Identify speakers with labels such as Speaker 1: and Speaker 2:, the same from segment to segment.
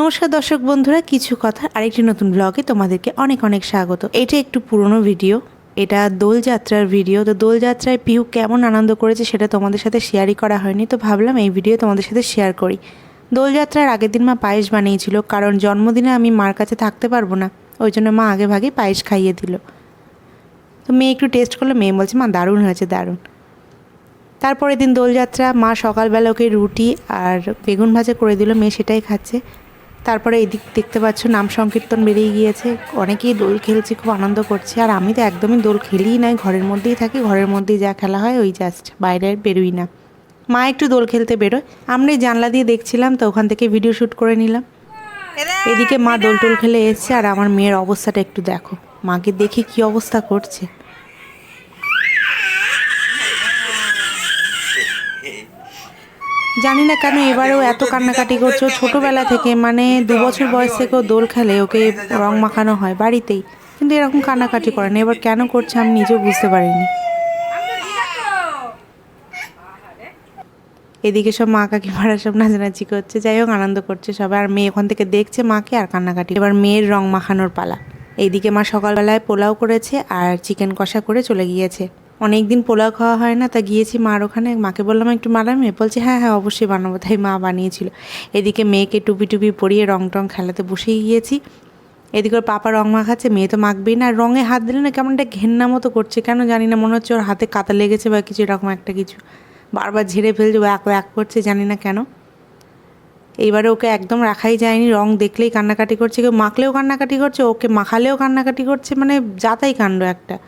Speaker 1: নমস্কার দর্শক বন্ধুরা, কিছু কথা আরেকটি নতুন ব্লগে তোমাদেরকে অনেক অনেক স্বাগত। এটা একটু পুরনো ভিডিও এটা দোলযাত্রার ভিডিও তো দোলযাত্রায় পিহু কেমন আনন্দ করেছে সেটা তোমাদের সাথে শেয়ারই করা হয়নি, তো ভাবলাম এই ভিডিও তোমাদের সাথে শেয়ার করি। দোলযাত্রার আগের দিন মা পায়েস বানিয়েছিল, কারণ জন্মদিনে আমি মার কাছে থাকতে পারব না, ওই জন্য মা আগে ভাগে পায়েস খাইয়ে দিল। তো মেয়ে একটু টেস্ট করল, মেয়ে বলছে, মা, দারুণ হয়েছে, দারুণ। তারপরের দিন দোলযাত্রা, মা সকালবেলা ওকে রুটি আর বেগুন ভাজা করে দিল, মেয়ে সেটাই খাচ্ছে। তারপরে এদিক দেখতে পাচ্ছ নাম সংকীর্তন বেরিয়ে গিয়েছে। অনেকেই দোল খেলছে, খুব আনন্দ করছে। আর আমি তো একদমই দোল খেলিই নাই, ঘরের মধ্যেই থাকি। ঘরের মধ্যেই যা খেলা হয় ওই জাস্ট বাইরে বেরোই না। মা একটু দোল খেলতে বেরোয়। আমরা জানলা দিয়ে দেখছিলাম, তো ওখান থেকে ভিডিও শ্যুট করে নিলাম। এদিকে মা দোল টোল খেলে এসছে, আর আমার মেয়ের অবস্থাটা একটু দেখো। মাকে দেখি কি অবস্থা করছে? জানি না কেন এবারেও এত কান্নাকাটি করছে। ছোটোবেলা থেকে মানে দু বছর বয়স থেকেও দোল খেলে ওকে রং মাখানো হয় বাড়িতেই। কিন্তু এরকম কান্নাকাটি করে না। এবার কেন করছে আমি নিজেও বুঝতে পারিনি। এদিকে সব মা কাকিমারা সব নাচানাচি করছে। যাই হোক আনন্দ করছে সবাই। আর মেয়ে ওখান থেকে দেখছে মাকে আর কান্নাকাটি। এবার মেয়ের রং মাখানোর পালা। এইদিকে মা সকালবেলায় পোলাও করেছে আর চিকেন কষা করে চলে গিয়েছে। অনেক দিন পোলাও খাওয়া হয় না, তা গিয়েছি মার ওখানে, মাকে বললাম, একটু মারামে বলছে হ্যাঁ হ্যাঁ অবশ্যই বানাবো। তাই মা বানিয়েছিল। এদিকে মেয়েকে টুপি টুপি পরিয়ে রং টং খেলাতে বসেই গিয়েছি। এদিকে ওর পাপা রং মাখাচ্ছে, মেয়ে তো মাখবেই না। আর রঙে হাত দিলে না কেমন একটা ঘেন্না মতো করছে, কেন জানি না, মনে হচ্ছে ওর হাতে কাতা লেগেছে বা কিছু, এরকম একটা কিছু। বারবার ঝেড়ে ফেলছে, ও এক এক করছে, জানি না কেন। এইবারে ওকে একদম রাখাই যায়নি, রং দেখলেই কান্নাকাটি করছে। কেউ মাখলেও কান্নাকাটি করছে, ওকে মাখালেও কান্নাকাটি করছে মানে যাতাই কাণ্ড একটা।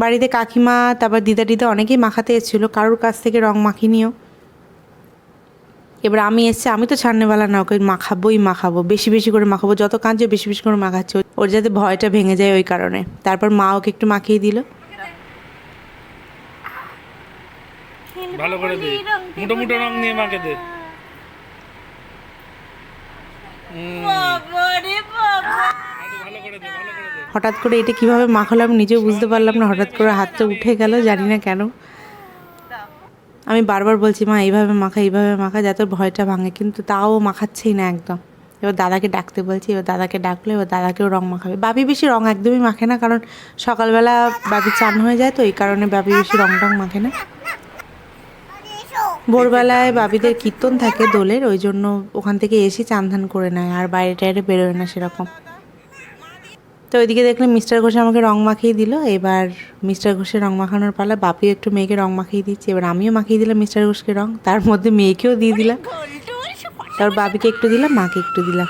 Speaker 1: বাড়িতে কাকিমা তারপর দিদা দিদা অনেকেই মাখাতে এসেছিল। কারোর কাছ থেকে রং মাখিনিও। এবার আমি এসছি আমি তো ছাড়নেওয়ালা না ওকে মাখাবোই মাখাবো বেশি বেশি করে মাখাবো যত কাঁদছে বেশি বেশি করে মাখাচ্ছে। ওর যাতে ভয়টা ভেঙে যায় ওই কারণে। তারপর মা ওকে একটু মাখিয়ে দিল।
Speaker 2: ভালো করে দে। মুটো মুটো রং নিয়ে মাকে দে হুম, আরও ভালো করে দে ভালো করে দে
Speaker 1: হঠাৎ করে এটা কীভাবে মাখালাম নিজেও বুঝতে পারলাম না, হঠাৎ করে হাতটা উঠে গেল, জানি না কেন। আমি বারবার বলছি, মা, এইভাবে মাখা এইভাবে মাখা যাতে ভয়টা ভাঙে। কিন্তু তাও মাখাচ্ছেই না একদম। এবার দাদাকে ডাকতে বলছি, এবার দাদাকে ডাকলে, এবার দাদাকেও রং মাখাবে। বাবি বেশি রং একদমই মাখে না, কারণ সকালবেলা বাবি চান হয়ে যায় তো, এই কারণে বাবি বেশি রং টং মাখে না। ভোরবেলায় বাবিদের কীর্তন থাকে দোলের, ওই জন্য ওখান থেকে এসে চান ধান করে নেয়, আর বাইরে টাইরে বেরোয় না সেরকম। তো ওইদিকে দেখলাম মিস্টার ঘোষে আমাকে রং মাখিয়ে দিল। এবার মিস্টার ঘোষে রং মাখানোর পালা বাপিও একটু মেয়েকে রং মাখিয়ে দিচ্ছে। এবার আমিও মাখিয়ে দিলাম মিস্টার ঘোষকে রং তার মধ্যে মেয়েকেও দিয়ে দিলাম। তারপর বাপিকে একটু দিলাম মাকে একটু দিলাম।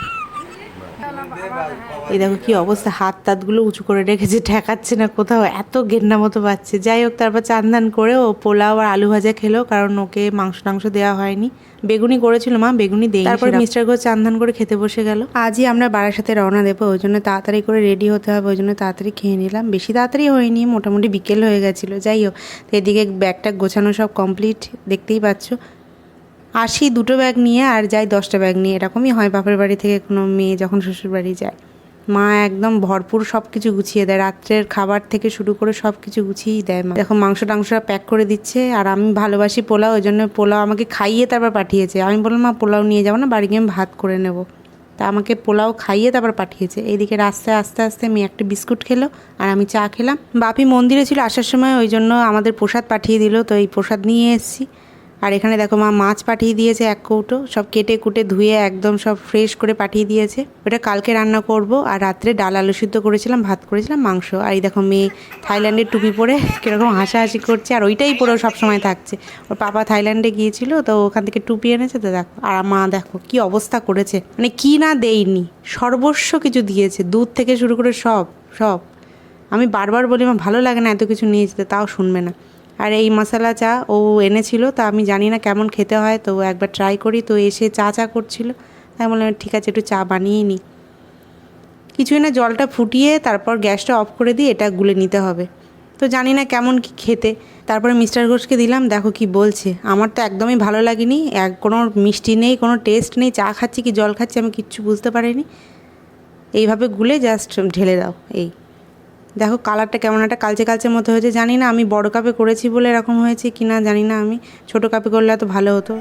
Speaker 1: এই দেখো কি অবস্থা হাত তাতগুলো উঁচু করে রেখেছে ঠেকাচ্ছে না কোথাও এত গেন্না মতো পাচ্ছে যাই হোক তারপর চান ধান করে ও পোলাও আর আলু ভাজা খেলো কারণ ওকে মাংস টাংস দেওয়া হয়নি। বেগুনি করেছিল মা বেগুনি দেই তারপর মিস্টার ঘোষ চান ধান করে খেতে বসে গেল। আজই আমরা বাড়ার সাথে রওনা দেবো ওই জন্য তাড়াতাড়ি করে রেডি হতে হবে ওই জন্য তাড়াতাড়ি খেয়ে নিলাম। বেশি তাড়াতাড়ি হয়নি মোটামুটি বিকেল হয়ে গেছিল। যাই হোক তো এদিকে ব্যাগটা গোছানো সব কমপ্লিট দেখতেই পাচ্ছ। আসি দুটো ব্যাগ নিয়ে আর যাই দশটা ব্যাগ নিয়ে এরকমই হয় বাপের বাড়ি থেকে কোনো মেয়ে যখন শ্বশুর বাড়ি যায়। মা একদম ভরপুর সব কিছু গুছিয়ে দেয়। রাত্রের খাবার থেকে শুরু করে সব কিছু গুছিয়েই দেয় মা। দেখো, মাংস টাংস প্যাক করে দিচ্ছে আর আমি ভালোবাসি পোলাও ওই জন্য পোলাও আমাকে খাইয়ে তারপর পাঠিয়েছে। আমি বললাম, মা, পোলাও নিয়ে যাব না, বাড়ি গিয়ে আমি ভাত করে নেব। তা আমাকে পোলাও খাইয়ে তারপর পাঠিয়েছে। এইদিকে রাস্তায় আস্তে আস্তে আমি একটা বিস্কুট খেলো আর আমি চা খেলাম। বাপি মন্দিরে ছিল আসার সময় ওই জন্য আমাদের প্রসাদ পাঠিয়ে দিল। তো এই প্রসাদ নিয়ে এসেছি। আর এখানে দেখো মা মাছ পাঠিয়ে দিয়েছে এক কৌটো, সব কেটে কুটে ধুয়ে একদম সব ফ্রেশ করে পাঠিয়ে দিয়েছে। ওটা কালকে রান্না করব আর রাত্রে ডাল আলু সিদ্ধ করেছিলাম, ভাত করেছিলাম, মাংস। আর এই দেখো মেয়ে থাইল্যান্ডের টুপি পরে কীরকম হাসাহাসি করছে আর ওইটাই পরেও সবসময় থাকছে। ওর পাপা থাইল্যান্ডে গিয়েছিল, তো ওখান থেকে টুপি এনেছে, তো দেখো, আর মা দেখো কি অবস্থা করেছে। মানে কি না দেয়নি, সর্বস্ব কিছু দিয়েছে, দুধ থেকে শুরু করে সব সব। আমি বারবার বলি আমার ভালো লাগে না এত কিছু নিয়ে যেতে, তাও শুনবে না। আর এই মশলা চা ও এনেছিল, তা আমি জানি না কেমন খেতে হয়, তো একবার ট্রাই করি, তো এসে চা চা করছিল। তাই বললাম, ঠিক আছে, একটু চা বানিয়ে নিই কিছুই না, জলটা ফুটিয়ে তারপর গ্যাসটা অফ করে দিয়ে এটা গুলে নিতে হবে। তো জানি না কেমন কি খেতে। তারপরে মিস্টার ঘোষকে দিলাম, দেখো কি বলছে। আমার তো একদমই ভালো লাগেনি, এক, কোনো মিষ্টি নেই, কোনো টেস্ট নেই, চা খাচ্ছি কি, জল খাচ্ছি আমি কিচ্ছু বুঝতে পারিনি। এইভাবে গুলে জাস্ট ঢেলে দাও, এই। দেখো কালারটা কেমন একটা কালচে কালচে মতো হয়েছে। জানি না আমি বড় কাপে করেছি বলে এরকম হয়েছে কি না জানি না আমি। ছোট কাপে করলে এত ভালো হতো।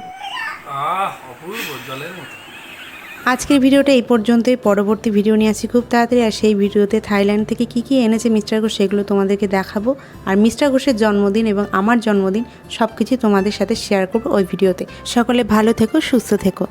Speaker 1: আজকের ভিডিওটা এই পর্যন্তই। পরবর্তী ভিডিও নিয়ে আসি খুব তাড়াতাড়ি। আর সেই ভিডিওতে থাইল্যান্ড থেকে কি কি এনেছে মিস্টার ঘোষ সেগুলো তোমাদেরকে দেখাবো। আর মিস্টার ঘোষের জন্মদিন এবং আমার জন্মদিন সব কিছু তোমাদের সাথে শেয়ার করব ওই ভিডিওতে। সকলে ভালো থেকো সুস্থ থেকো।